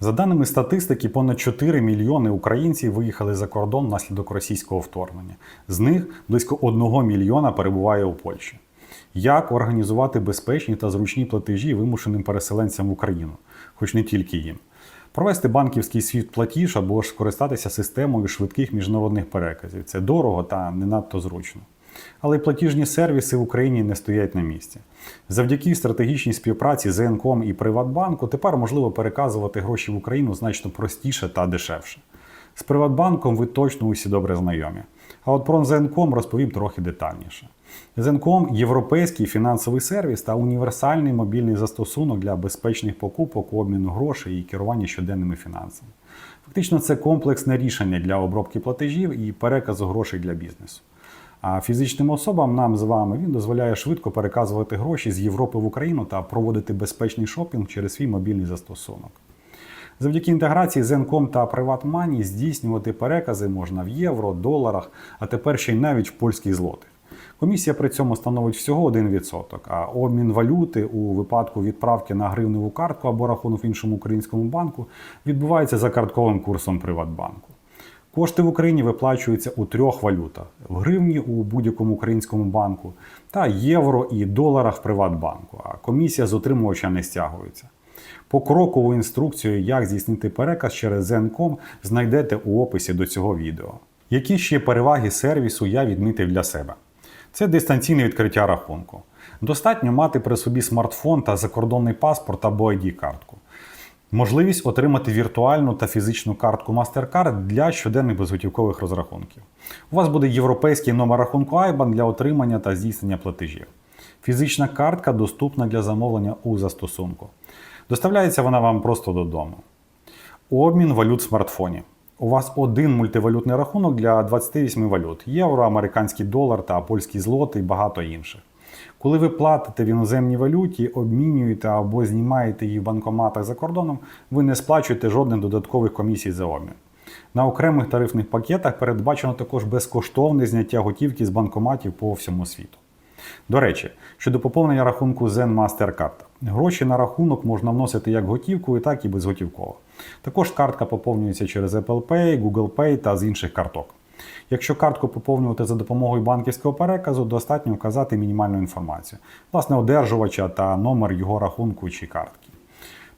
За даними статистики, понад 4 мільйони українців виїхали за кордон внаслідок російського вторгнення. З них близько 1 мільйона перебуває у Польщі. Як організувати безпечні та зручні платежі вимушеним переселенцям в Україну, хоч не тільки їм? Провести банківський світ платіж або ж скористатися системою швидких міжнародних переказів. Це дорого та не надто зручно. Але й платіжні сервіси в Україні не стоять на місці. Завдяки стратегічній співпраці з НКОМ і Приватбанку тепер можливо переказувати гроші в Україну значно простіше та дешевше. З Приватбанком ви точно усі добре знайомі. А от про Зенком розповім трохи детальніше. Зенком європейський фінансовий сервіс та універсальний мобільний застосунок для безпечних покупок, обміну грошей і керування щоденними фінансами. Фактично, це комплексне рішення для обробки платежів і переказу грошей для бізнесу. А фізичним особам нам з вами він дозволяє швидко переказувати гроші з Європи в Україну та проводити безпечний шопінг через свій мобільний застосунок. Завдяки інтеграції з Encom та PrivatMoney здійснювати перекази можна в євро, доларах, а тепер ще й навіть в польських злотих. Комісія при цьому становить всього 1%, а обмін валюти у випадку відправки на гривневу картку або рахунок в іншому українському банку відбувається за картковим курсом Приватбанку. Кошти в Україні виплачуються у трьох валютах: в гривні у будь-якому українському банку та євро і доларах в Приватбанку. А комісія з отримувача не стягується. Покрокову інструкцію, як здійснити переказ через Zenkom, знайдете у описі до цього відео. Які ще переваги сервісу я відмітив для себе? Це дистанційне відкриття рахунку. Достатньо мати при собі смартфон та закордонний паспорт або ID-картку. Можливість отримати віртуальну та фізичну картку MasterCard для щоденних безготівкових розрахунків. У вас буде європейський номер рахунку IBAN для отримання та здійснення платежів. Фізична картка доступна для замовлення у застосунку. Доставляється вона вам просто додому. Обмін валют в смартфоні. У вас один мультивалютний рахунок для 28 валют: євро, американський долар та польський злот і багато інших. Коли ви платите в іноземній валюті, обмінюєте або знімаєте її в банкоматах за кордоном, ви не сплачуєте жодних додаткових комісій за обмін. На окремих тарифних пакетах передбачено також безкоштовне зняття готівки з банкоматів по всьому світу. До речі, щодо поповнення рахунку Zen Mastercard. Гроші на рахунок можна вносити як готівкою, так і безготівково. Також картка поповнюється через Apple Pay, Google Pay та з інших карток. Якщо картку поповнювати за допомогою банківського переказу, достатньо вказати мінімальну інформацію, власне, одержувача та номер його рахунку чи картки.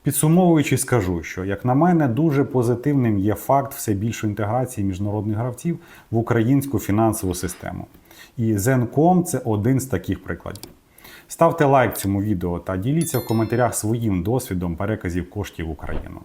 Підсумовуючи, скажу, що, як на мене, дуже позитивним є факт все більшої інтеграції міжнародних гравців в українську фінансову систему. І Zen.com – це один з таких прикладів. Ставте лайк цьому відео та діліться в коментарях своїм досвідом переказів коштів в Україну.